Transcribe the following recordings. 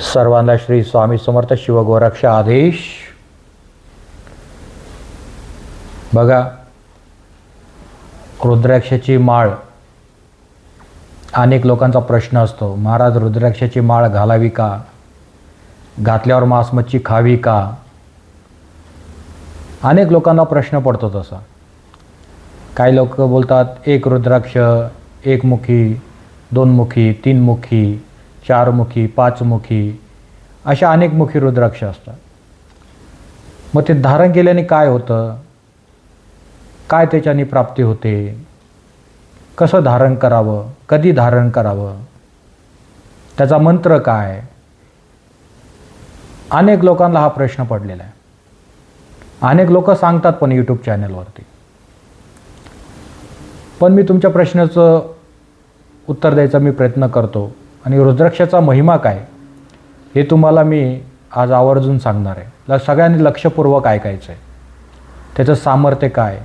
सर्वांना श्री स्वामी समर्थ शिवगोरक्ष आदेश. बघा रुद्राक्षाची माळ अनेक लोकांचा प्रश्न असतो महाराज रुद्राक्षाची माळ घालावी का? घातल्यावर मासमच्छी खावी का? अनेक लोकांना प्रश्न पडतो तसा. काही लोक बोलतात एक रुद्राक्ष एकमुखी दोनमुखी तीनमुखी चारमुखी पाचमुखी अशा अनेकमुखी रुद्राक्ष असतात. मग ते धारण केल्याने काय होतं? काय त्याच्याने प्राप्ती होते? कसं धारण करावं? कधी धारण करावं? त्याचा मंत्र काय? अनेक लोकांना हा प्रश्न पडलेला आहे. अनेक लोक सांगतात पण यूट्यूब चॅनलवरती पण मी तुमच्या प्रश्नाचं उत्तर द्यायचा मी प्रयत्न करतो. आणि रुद्राक्षाचा महिमा काय हे तुम्हाला मी आज आवर्जून सांगणार आहे. ल सगळ्यांनी लक्षपूर्वक ऐकायचं आहे. त्याचं सामर्थ्य काय?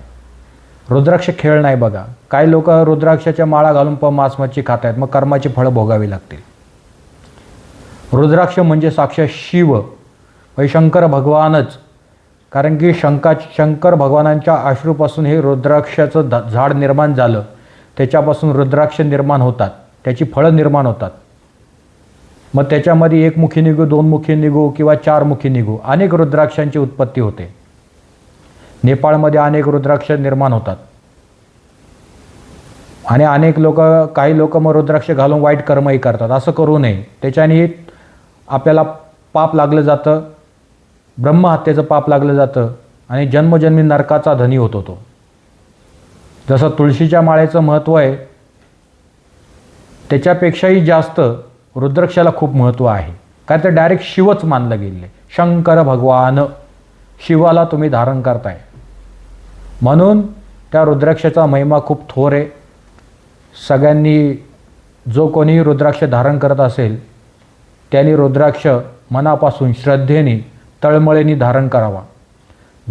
रुद्राक्ष खेळ नाही बघा. काही लोक रुद्राक्षाच्या माळा घालून प मांस मच्छी खात आहेत. मग कर्माची फळं भोगावी लागतील. रुद्राक्ष म्हणजे साक्षात शिव. म्हणजे शंकर भगवानच. कारण की शंका शंकर भगवानांच्या अश्रूपासून हे रुद्राक्षाचं झाड निर्माण झालं. त्याच्यापासून रुद्राक्ष निर्माण होतात. त्याची फळं निर्माण होतात. मग त्याच्यामध्ये एकमुखी निघू दोन मुखी निघू किंवा चार मुखी निघू अनेक रुद्राक्षांची उत्पत्ती होते. नेपाळमध्ये अनेक रुद्राक्ष निर्माण होतात. आणि अनेक लोक काही लोक मग रुद्राक्ष घालून वाईट कर्मही करतात. असं करू नये. त्याच्याने आपल्याला पाप लागलं जातं. ब्रह्महत्येचं पाप लागलं जातं. आणि जन्मजन्मी नरकाचा धनी होतो तो जसं तुळशीच्या माळेचं महत्त्व आहे त्याच्यापेक्षाही जास्त रुद्राक्षाला खूप महत्त्व आहे. कारण ते डायरेक्ट शिवच मानलं गेले शंकर भगवान शिवाला तुम्ही धारण करताय. म्हणून त्या रुद्राक्षाचा महिमा खूप थोर आहे. सगळ्यांनी जो कोणी रुद्राक्ष धारण करत असेल त्यांनी रुद्राक्ष मनापासून श्रद्धेने तळमळेने धारण करावा.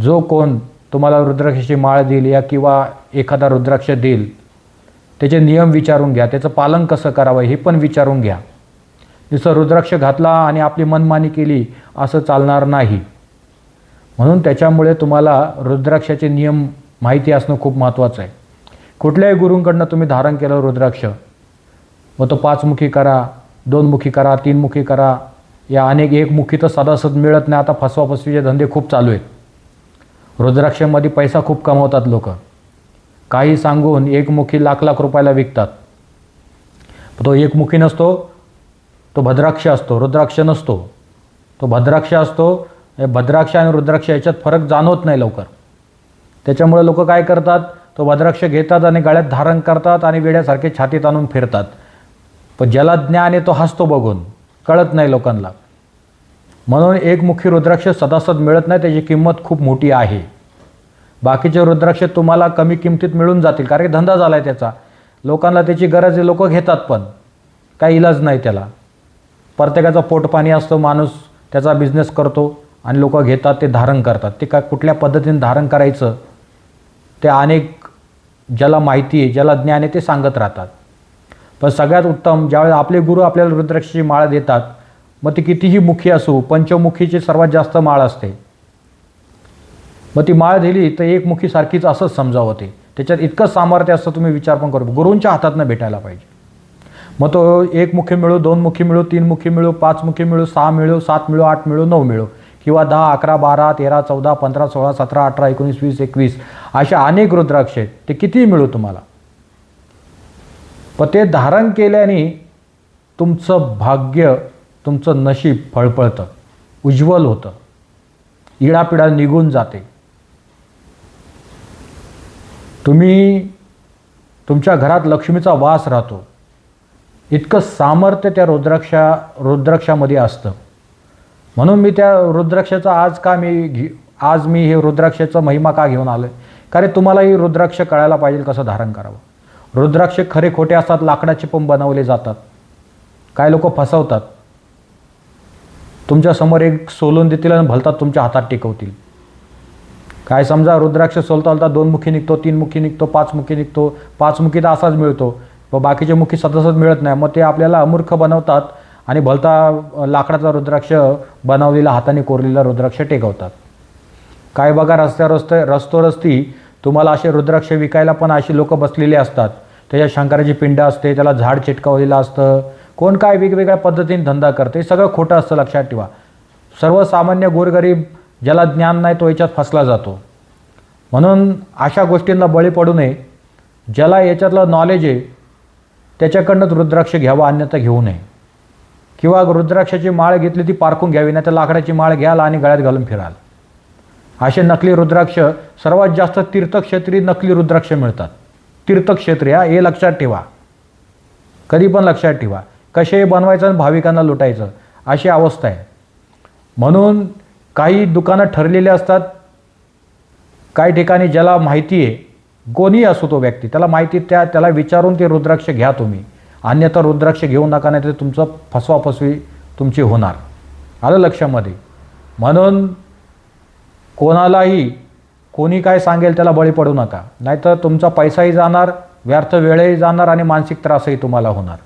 जो कोण तुम्हाला रुद्राक्षाची माळ देईल या किंवा एखादा रुद्राक्ष देईल त्याचे नियम विचारून घ्या. त्याचं पालन कसं करावं हे पण विचारून घ्या. जसं रुद्राक्ष घातला आणि आपली मनमानी केली असं चालणार नाही. म्हणून त्याच्यामुळे तुम्हाला रुद्राक्षाचे नियम माहिती असणं खूप महत्त्वाचं आहे. कुठल्याही गुरूंकडनं तुम्ही धारण केलं रुद्राक्ष मग तो पाचमुखी करा दोनमुखी करा तीनमुखी करा. या अनेक एकमुखी तर सदासद मिळत नाही. आता फसवाफसवीचे धंदे खूप चालू आहेत. रुद्राक्षामध्ये पैसा खूप कमवतात लोक. काही सांगून एकमुखी लाख लाख रुपयाला विकतात. तो एकमुखी नसतो तो भद्राक्ष असतो रुद्राक्ष नसतो. तो भद्राक्ष असतो भद्राक्ष आणि रुद्राक्ष याच्यात फरक जाणवत नाही लवकर. त्याच्यामुळे लोक काय करतात तो भद्राक्ष घेतात आणि गळ्यात धारण करतात आणि वेड्यासारखे छातीत आणून फिरतात. पण ज्याला ज्ञान आहे तो हसतो बघून कळत नाही लोकांना. म्हणून एकमुखी रुद्राक्ष सदासद मिळत नाही त्याची किंमत खूप मोठी आहे. बाकीचे रुद्राक्ष तुम्हाला कमी किमतीत मिळून जातील कारण की धंदा झाला आहे त्याचा. लोकांना त्याची गरज आहे लोक घेतात पण. काही इलाज नाही त्याला. प्रत्येकाचं पोटपाणी असतं माणूस त्याचा बिझनेस करतो आणि लोक घेतात ते धारण करतात. ते का कुठल्या पद्धतीने धारण करायचं ते अनेक ज्याला माहिती आहे ज्याला ज्ञान आहे ते सांगत राहतात. पण सगळ्यात उत्तम ज्यावेळेस आपले गुरु आपल्याला रुद्राक्षची माळ देतात मग ती कितीही मुखी असो पंचमुखीची सर्वात जास्त माळ असते. मग ती माळ दिली तर एक मुखीसारखीच असंच समजावं ते त्याच्यात इतकंच सामर्थ्य असतं तुम्ही विचार पण करू. गुरूंच्या हातातनं भेटायला पाहिजे. मग तो एक मुखी मिळू दोन मुखी मिळू तीन मुखी मिळू पाच मुखी मिळू सहा मिळू सात मिळू आठ मिळू नऊ मिळू किंवा दहा अकरा बारा तेरा चौदा पंधरा सोळा सतरा अठरा एकोणीस वीस एकवीस अशा अनेक रुद्राक्ष आहेत. ते कितीही मिळू तुम्हाला. पण ते धारण केल्याने तुमचं भाग्य तुमचं नशीब फळफळतं उज्ज्वल होतं. इडापिडा निघून जाते. तुम्ही तुमच्या घरात लक्ष्मीचा वास राहतो. इतकं सामर्थ्य त्या रुद्राक्षा रुद्राक्षामध्ये असतं. म्हणून मी त्या रुद्राक्षाचा आज का मी घे आज मी हे रुद्राक्षाचा महिमा का घेऊन आलो आहे कारण तुम्हाला ही रुद्राक्ष कळायला पाहिजे कसं धारण करावं? रुद्राक्ष खरे खोटे असतात लाकडाचे पण बनवले जातात. काय लोक फसवतात? तुमच्यासमोर एक सोलून देतील आणि भलतात तुमच्या हातात टिकवतील. काय समजा रुद्राक्ष सोलता सोलता दोन मुखी निघतो तीन मुखी निघतो पाच मुखी निघतो पाच मुखी तर असाच मिळतो. व बाकीचे मुख्य सदस्य मिळत नाही. मग ते आपल्याला अमूर्ख बनवतात आणि भलता लाकडाचा रुद्राक्ष बनवलेला हाताने कोरलेला रुद्राक्ष टेकवतात. काय बघा रस्त्या रस्ते रस्तोरस्ती तुम्हाला असे रुद्राक्ष विकायला पण अशी लोक बसलेली असतात. त्याच्या शंकराची पिंड असते त्याला झाड चिटकवलेलं असतं. कोण काय वेगवेगळ्या पद्धतीने धंदा करते हे सगळं खोटं असतं लक्षात ठेवा. सर्वसामान्य गोरगरीब ज्याला ज्ञान नाही तो याच्यात फसला जातो. म्हणून अशा गोष्टींना बळी पडू नये. ज्याला याच्यातलं नॉलेज आहे त्याच्याकडनंच रुद्राक्ष घ्यावा अन्यथा घेऊ नये. किंवा रुद्राक्षाची माळ घेतली ती पारखून घ्यावी नाही तर लाकडाची माळ घ्याल आणि गळ्यात घालून फिराल. असे नकली रुद्राक्ष सर्वात जास्त तीर्थक्षेत्री नकली रुद्राक्ष मिळतात. तीर्थक्षेत्री हा हे लक्षात ठेवा. कधी पण लक्षात ठेवा. कसे बनवायचं आणि भाविकांना लुटायचं अशी अवस्था आहे. म्हणून काही दुकानं ठरलेली असतात. काही ठिकाणी ज्याला माहिती आहे कोणीही असो तो व्यक्ती त्याला माहिती त्या त्याला विचारून ते रुद्राक्ष घ्या तुम्ही. अन्यथा रुद्राक्ष घेऊ नका नाही तर तुमचं फसवाफसवी तुमची होणार. आलं लक्षामध्ये? म्हणून कोणालाही कोणी काय सांगेल त्याला बळी पडू नका. नाहीतर तुमचा पैसाही जाणार व्यर्थ वेळही जाणार आणि मानसिक त्रासही तुम्हाला होणार.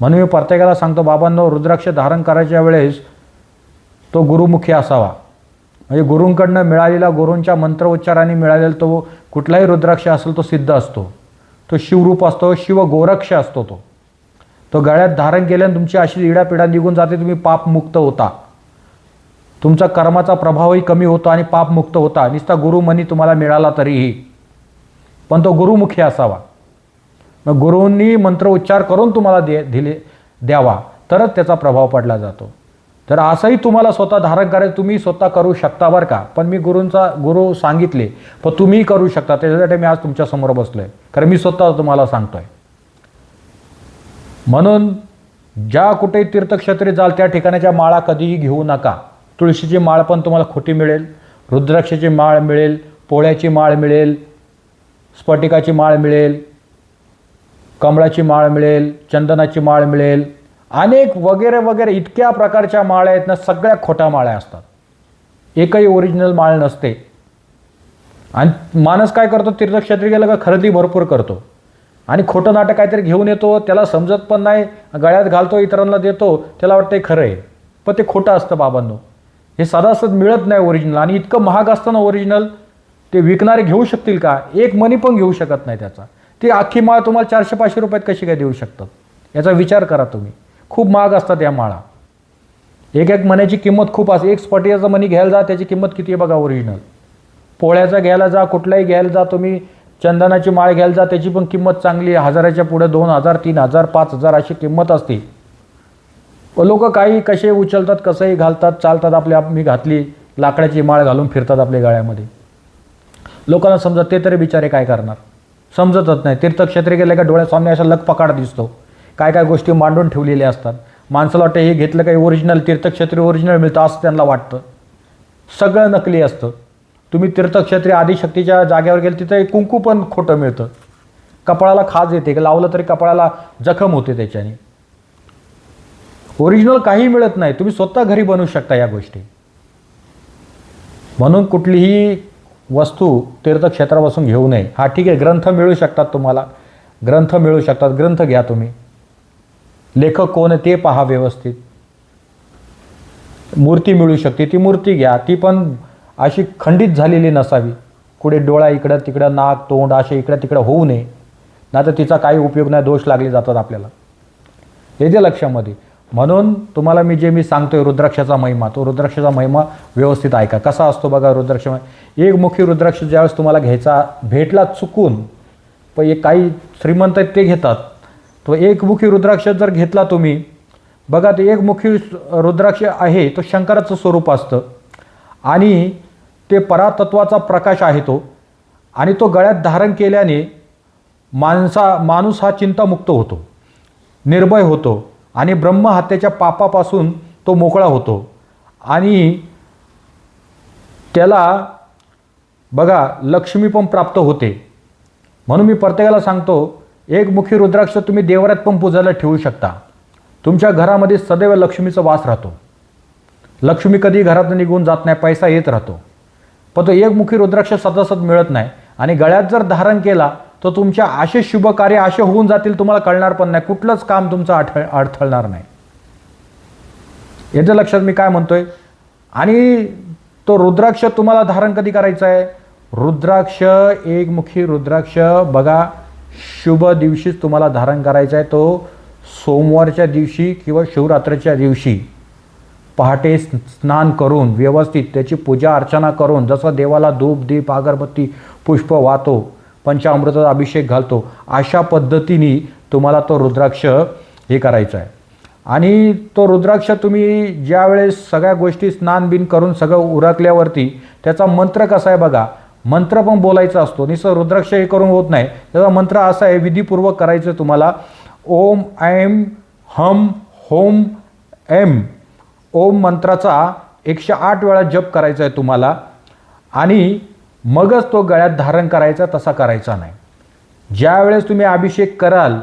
म्हणून मी प्रत्येकाला सांगतो बाबांनो रुद्राक्ष धारण करायच्या वेळेस तो गुरुमुखी असावा. म्हणजे गुरूंकडनं मिळालेला गुरूंच्या मंत्रोच्चाराने मिळालेला तो कुठलाही रुद्राक्ष असेल तो सिद्ध असतो. तो शिवरूप असतो शिव गोरक्ष असतो तो. तो गळ्यात धारण केल्याने तुमची अशी इडापिडा निघून जाते तुम्ही पापमुक्त होता. तुमचा कर्माचा प्रभावही कमी होतो आणि पापमुक्त होता. नुसता गुरुमनी तुम्हाला मिळाला तरीही. पण तो गुरुमुखी असावा. मग गुरुंनी मंत्र उच्चार करून तुम्हाला दे दिले द्यावा. तरच त्याचा प्रभाव पडला जातो. तर असंही तुम्हाला स्वतः धारण करायचं तुम्ही स्वतः करू शकता बरं का. पण मी गुरूंचा गुरु सांगितले पण तुम्ही करू शकता. त्याच्यासाठी मी आज तुमच्यासमोर बसलो आहे कारण मी स्वतः तुम्हाला सांगतोय. म्हणून ज्या कुठेही तीर्थक्षेत्री जाल त्या ठिकाणाच्या माळा कधीही घेऊ नका. तुळशीची माळ पण तुम्हाला खोटी मिळेल रुद्राक्षाची माळ मिळेल पोळ्याची माळ मिळेल स्फटिकाची माळ मिळेल कमळाची माळ मिळेल चंदनाची माळ मिळेल अनेक वगैरे वगैरे इतक्या प्रकारच्या माळ्या आहेत ना सगळ्या खोट्या माळ्या असतात. एकही ओरिजिनल माळ नसते. आणि माणूस काय करतो तीर्थक्षेत्री गेलं का खरेदी भरपूर करतो. आणि खोटं नाटक काहीतरी घेऊन येतो त्याला समजत पण नाही गळ्यात घालतो इतरांना देतो त्याला वाटतं खरं आहे पण ते खोटं असतं बाबांनो. हे सदासद मिळत नाही ओरिजिनल आणि इतकं महाग असतं ना ओरिजिनल ते विकणारे घेऊ शकतील का? एक मनी पण घेऊ शकत नाही त्याचा. ती अख्खी माळ तुम्हाला चारशे पाचशे रुपयात कशी काय देऊ शकतात? याचा विचार करा तुम्ही. खूप महाग असतात या माळा. एक एक मण्याची किंमत खूप असते एक स्पटियाचा मणी घ्यायला जा त्याची किंमत किती आहे बघा ओरिजिनल पोळ्याचा घ्यायला जा कुठलाही घ्यायला जा तुम्ही चंदनाची माळ घ्यायला जा त्याची पण किंमत चांगली आहे. हजाराच्या पुढे दोन हजार तीन हजार पाच हजार अशी किंमत असते. लोक काही कसे उचलतात कसंही घालतात चालतात आपल्या मी घातली लाकडाची माळ घालून फिरतात आपल्या गळ्यामध्ये. लोकांना समजत ते तरी बिचारे काय करणार? समजतच नाही. तीर्थक्षेत्री गेले का डोळ्यासामने अशा लकपकाड दिसतो. काय काय गोष्टी मांडून ठेवलेल्या असतात. माणसाला वाटतं हे घेतलं काही ओरिजिनल तीर्थक्षेत्री ओरिजिनल मिळतं असं त्यांना वाटतं. सगळं नकली असतं. तुम्ही तीर्थक्षेत्री आदिशक्तीच्या जागेवर गेले तिथं कुंकू पण खोटं मिळतं. कपाळाला खाज येते लावलं तरी कपाळाला जखम होते त्याच्याने. ओरिजिनल काही मिळत नाही. तुम्ही स्वतः घरी बनवू शकता या गोष्टी. म्हणून कुठलीही वस्तू तीर्थक्षेत्रापासून घेऊ नये. हा ठीक आहे ग्रंथ मिळू शकतात तुम्हाला. ग्रंथ मिळू शकतात. ग्रंथ घ्या तुम्ही. लेखक कोण ते पहा व्यवस्थित. मूर्ती मिळू शकते ती मूर्ती घ्या ती पण अशी खंडित झालेली नसावी. कुठे डोळा इकडं तिकडं नाक तोंड असे इकडं तिकडं होऊ नये. नाही तर तिचा काही उपयोग नाही दोष लागले जातात आपल्याला. येते लक्षामध्ये. म्हणून तुम्हाला मी जे मी सांगतोय रुद्राक्षाचा महिमा तो रुद्राक्षाचा महिमा व्यवस्थित ऐका. कसा असतो बघा रुद्राक्ष एक मुखी रुद्राक्ष ज्यावेळेस तुम्हाला घ्यायचा भेटला चुकून पण एक काही श्रीमंत आहेत ते घेतात. तो एकमुखी रुद्राक्ष जर घेतला तुम्ही बघा ते एकमुखी रुद्राक्ष आहे तो शंकराचं स्वरूप असतं. आणि ते परातत्वाचा प्रकाश आहे तो. आणि तो गळ्यात धारण केल्याने माणसा माणूस हा चिंतामुक्त होतो. निर्भय होतो. आणि ब्रह्महत्येच्या पापापासून तो मोकळा होतो. आणि त्याला बघा लक्ष्मी पण प्राप्त होते. म्हणून मी प्रत्येकाला सांगतो एक मुखी रुद्राक्ष तुम्ही देवरात पण पूजायला ठेवू शकता. तुमच्या घरामध्ये सदैव लक्ष्मीचा वास राहतो. लक्ष्मी कधी घरातून निघून जात नाही पैसा येत राहतो. पण तो एकमुखी रुद्राक्ष सदासत मिळत नाही आणि गळ्यात जर धारण केला तर तुमच्या असे शुभ कार्य असे होऊन जातील तुम्हाला कळणार पण नाही. कुठलंच काम तुमचं आठ अडथळणार नाही. याचं लक्षात मी काय म्हणतोय? आणि तो रुद्राक्ष तुम्हाला धारण कधी करायचा आहे? रुद्राक्ष एकमुखी रुद्राक्ष बघा शुभ दिवशीच तुम्हाला धारण करायचा आहे तो सोमवारच्या दिवशी किंवा शिवरात्रीच्या दिवशी. पहाटे स्नान करून व्यवस्थित त्याची पूजा अर्चना करून जसं देवाला धूप दीप अगरबत्ती पुष्प वाहतो पंचामृताचा अभिषेक घालतो अशा पद्धतीने तुम्हाला तो रुद्राक्ष हे करायचा आहे. आणि तो रुद्राक्ष तुम्ही ज्यावेळेस सगळ्या गोष्टी स्नान बिन करून सगळं उरकल्यावरती त्याचा मंत्र कसा आहे बघा मंत्र पण बोलायचा असतो. निसं रुद्राक्ष हे करून होत नाही. त्याचा मंत्र असा आहे विधीपूर्वक करायचं तुम्हाला. ओम ऐम हम होम एम ओम मंत्राचा एकशे आठ वेळा जप करायचा आहे तुम्हाला. आणि मगच तो गळ्यात धारण करायचा तसा करायचा नाही. ज्यावेळेस तुम्ही अभिषेक कराल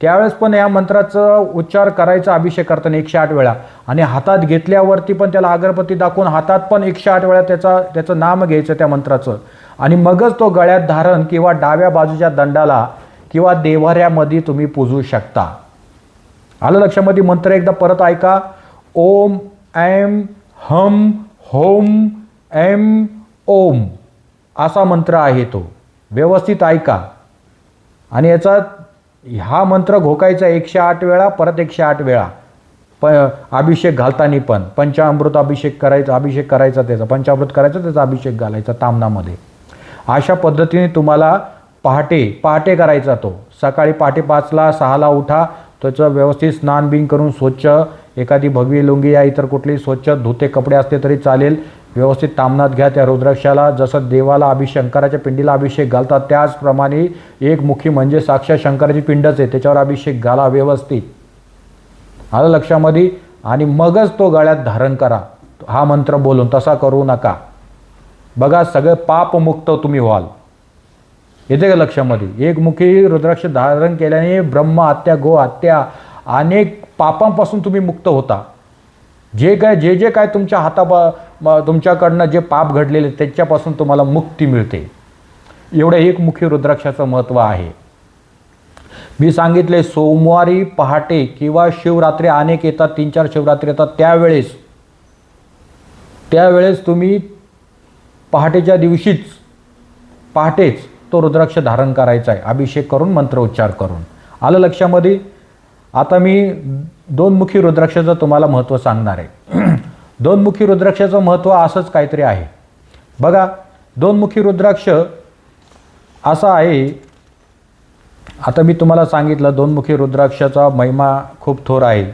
त्यावेळेस पण या मंत्राचा उच्चार करायचा अभिषेक करताना एकशे आठ वेळा. आणि हातात घेतल्यावरती पण त्याला अगरबत्ती दाखवून हातात पण एकशे आठ वेळा त्याचा त्याचं नाम घ्यायचं त्या मंत्राचं. आणि मगच तो गळ्यात धारण किंवा डाव्या बाजूच्या दंडाला किंवा देवाऱ्यामध्ये तुम्ही पूजू शकता. आलं लक्षामध्ये मंत्र एकदा परत ऐका. ओम ऐम हम होम एम ओम. असा मंत्र आहे तो. व्यवस्थित ऐका. आणि याचा हा मंत्र घोकायचा एकशे आठ वेळा परत एकशे आठ वेळा. प अभिषेक घालताना पण. पंचामृत अभिषेक करायचा अभिषेक करायचा त्याचा पंचामृत करायचा त्याचा अभिषेक घालायचा तामनामध्ये. अशा पद्धतीने तुम्हाला पहाटे पहाटे करायचा तो. सकाळी पहाटे पाचला सहाला उठा त्याचं व्यवस्थित स्नान बिन करून स्वच्छ एखादी भगवी लुंगी या इतर कुठली स्वच्छ धुते कपडे असले तरी चालेल. व्यवस्थित तामनात घ्या त्या रुद्राक्षाला. जसं देवाला अभि शंकराच्या पिंडीला अभिषेक घालतात त्याचप्रमाणे एक मुखी म्हणजे साक्षात शंकराची पिंडच आहे. त्याच्यावर अभिषेक घाला व्यवस्थित. आलं लक्षामध्ये? आणि मगच तो गळ्यात धारण करा. हा मंत्र बोलून तसा करू नका. बघा सगळं पापमुक्त तुम्ही व्हाल. येते का लक्षामध्ये? एक मुखी रुद्राक्ष धारण केल्याने ब्रह्म हत्या गो हत्या अनेक पापांपासून तुम्ही मुक्त होता. जे काय जे जे काय तुमच्या हाता तुमच्याकडनं जे पाप घडलेले त्याच्यापासून तुम्हाला मुक्ती मिळते. एवढं एकमुखी रुद्राक्षाचं महत्त्व आहे. मी सांगितले सोमवारी पहाटे किंवा शिवरात्री अनेक येतात तीन चार शिवरात्री येतात त्यावेळेस. त्यावेळेस तुम्ही पहाटेच्या दिवशीच पहाटेच तो रुद्राक्ष धारण करायचा आहे. अभिषेक करून मंत्रोच्चार करून. आलं लक्षामध्ये? आता मी दोनमुखी रुद्राक्षाचं तुम्हाला महत्त्व सांगणार आहे. दोनमुखी रुद्राक्षाचं महत्त्व असंच काहीतरी आहे. बघा दोनमुखी रुद्राक्ष असा आहे. आता मी तुम्हाला सांगितलं दोनमुखी रुद्राक्षाचा महिमा खूप थोर आहे.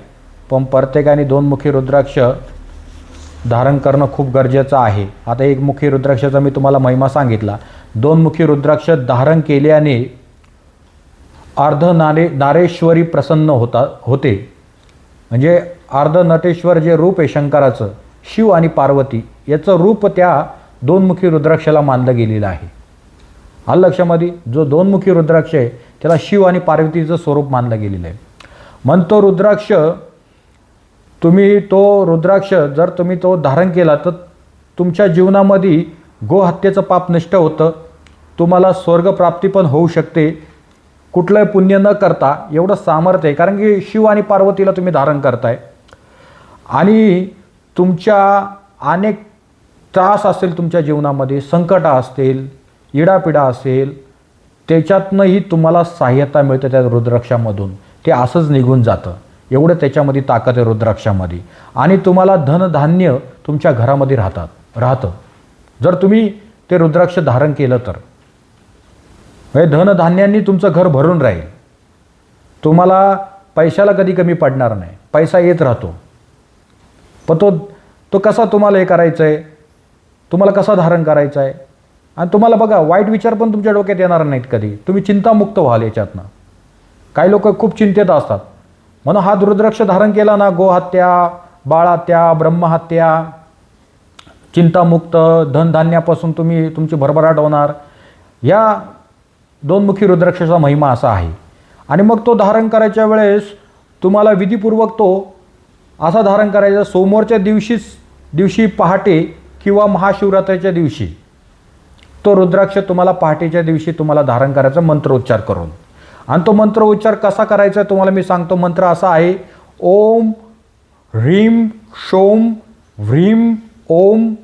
पण प्रत्येकाने दोनमुखी रुद्राक्ष धारण करणं खूप गरजेचं आहे. आता एक मुखी रुद्राक्षाचा मी तुम्हाला महिमा सांगितला. दोन मुखी रुद्राक्ष धारण केल्याने अर्ध नारे नारेश्वरी प्रसन्न होता होते. म्हणजे अर्ध नटेश्वर जे रूप आहे शंकराचं शिव आणि पार्वती याचं रूप त्या दोनमुखी रुद्राक्षाला मानलं गेलेलं आहे. आलं लक्षामध्ये? जो दोनमुखी रुद्राक्ष आहे त्याला शिव आणि पार्वतीचं स्वरूप मानलं गेलेलं आहे. म्हणतो रुद्राक्ष तुम्ही तो रुद्राक्ष जर तुम्ही तो धारण केला तर तुमच्या जीवनामध्ये गोहत्येचं पाप नष्ट होतं. तुम्हाला स्वर्गप्राप्ती पण होऊ शकते. कुठलंही पुण्य न करता एवढं सामर्थ्य आहे कारण की शिव आणि पार्वतीला तुम्ही धारण करताय. आणि तुमच्या अनेक त्रास असेल तुमच्या जीवनामध्ये संकट असतील इडापिडा असेल त्याच्यातनंही तुम्हाला सहाय्यता मिळते त्या रुद्राक्षामधून. ते असंच निघून जातं. एवढं त्याच्यामध्ये ताकद आहे रुद्राक्षामध्ये. आणि तुम्हाला धनधान्य तुमच्या घरामध्ये राहतात राहतं. जर तुम्ही ते रुद्राक्ष धारण केलं तर. म्हणजे धनधान्यांनी तुमचं घर भरून राहील. तुम्हाला पैशाला कधी कमी पडणार नाही. पैसा येत राहतो. पण तो तो कसा तुम्हाला हे करायचं आहे तुम्हाला कसा धारण करायचा आहे आणि तुम्हाला बघा वाईट विचार पण तुमच्या डोक्यात येणार नाहीत कधी. तुम्ही चिंतामुक्त व्हाल याच्यातनं. काही लोक खूप चिंतेत असतात. म्हणून हा रुद्राक्ष धारण केला ना गोहत्या बाळहत्या ब्रह्महत्या चिंतामुक्त धनधान्यापासून तुम्ही तुमची भरभराट होणार. या दोनमुखी रुद्राक्षाचा महिमा असा आहे. आणि मग तो धारण करायच्या वेळेस तुम्हाला विधीपूर्वक तो असा धारण करायचा सोमवारच्या दिवशीच दिवशी पहाटे किंवा महाशिवरात्रीच्या दिवशी तो रुद्राक्ष तुम्हाला पहाटेच्या दिवशी तुम्हाला धारण करायचा मंत्रोच्चार करून. आणि तो मंत्र उच्चार कसा करायचा तुम्हाला मी सांगतो. मंत्र असा आहे ओम ह्रीम शोम व्रीम ओम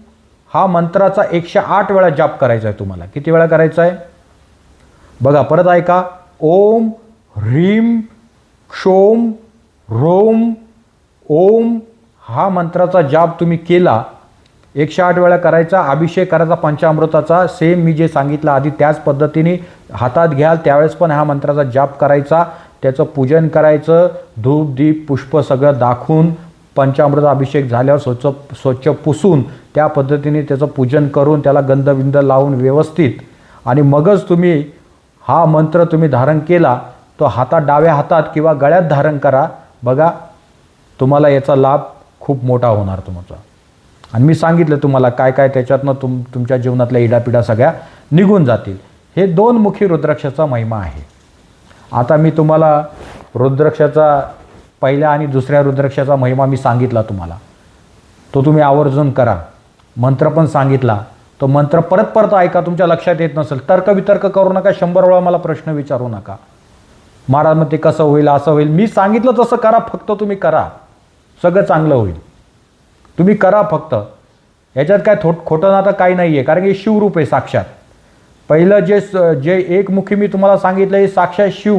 हा मंत्राचा एकशे आठ वेळा जाप करायचा आहे तुम्हाला. किती वेळा करायचा आहे? बघा परत ऐका. ओम ह्रीम क्षोम रोम ओम हा मंत्राचा जाप तुम्ही केला एकशे आठ वेळा करायचा अभिषेक करायचा पंचामृताचा सेम मी जे सांगितलं आधी त्याच पद्धतीने हातात घ्याल त्यावेळेस पण ह्या मंत्राचा जाप करायचा त्याचं पूजन करायचं धूप दीप पुष्प सगळं दाखवून पंचामृत अभिषेक झाल्यावर स्वच्छ स्वच्छ पुसून त्या पद्धतीने त्याचं पूजन करून त्याला गंधविंद लावून व्यवस्थित. आणि मगच तुम्ही हा मंत्र तुम्ही धारण केला तो हातात डाव्या हातात किंवा गळ्यात धारण करा बघा तुम्हाला याचा लाभ खूप मोठा होणार तुमचा. आणि मी सांगितलं तुम्हाला काय काय त्याच्यातनं तुम तुमच्या जीवनातल्या इडापिडा सगळ्या निघून जातील. हे दोन मुखी रुद्राक्षाचा महिमा आहे. आता मी तुम्हाला रुद्राक्षाचा पहिल्या आणि दुसऱ्या रुद्राक्षाचा महिमा मी सांगितला तुम्हाला. तो तुम्ही आवर्जून करा. मंत्र पण सांगितला. तो मंत्र परत परत ऐका तुमच्या लक्षात येत नसेल. तर्क वितर्क करू नका शंभर वेळा मला प्रश्न विचारू नका. महाराज मग ते कसं होईल असं होईल? मी सांगितलं तसं करा फक्त तुम्ही करा. सगळं चांगलं होईल. तुम्ही करा फक्त. याच्यात काय थो खोटं नातं काही नाही आहे कारण की शिवरूप आहे साक्षात. पहिलं जे स- जे एकमुखी मी तुम्हाला सांगितलं हे साक्षात शिव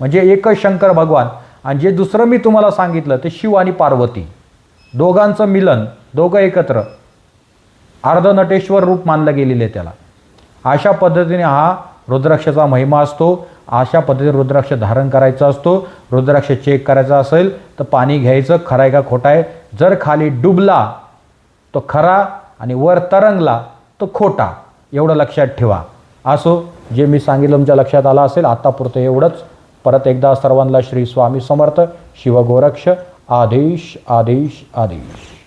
म्हणजे एकच शंकर भगवान. आणि जे दुसरं मी तुम्हाला सांगितलं ते शिव आणि पार्वती. दोघांचं मिलन दोघं एकत्र. अर्धनटेश्वर रूप मानलं गेलेलं आहे त्याला. अशा पद्धतीने हा रुद्राक्षाचा महिमा असतो. अशा पद्धतीने रुद्राक्ष धारण करायचा असतो. रुद्राक्ष चेक करायचा असेल तर पाणी घ्यायचं. खरं आहे का खोटा आहे? जर खाली डुबला तो खरा आणि वर तरंगला तो खोटा. एवढं लक्षात ठेवा. असो जे मी सांगितलं तुमच्या लक्षात आलं असेल आत्तापुरतं एवढंच. परत एकदा सर्वांना श्री स्वामी समर्थ शिवगोरक्ष आदेश आदेश आदेश.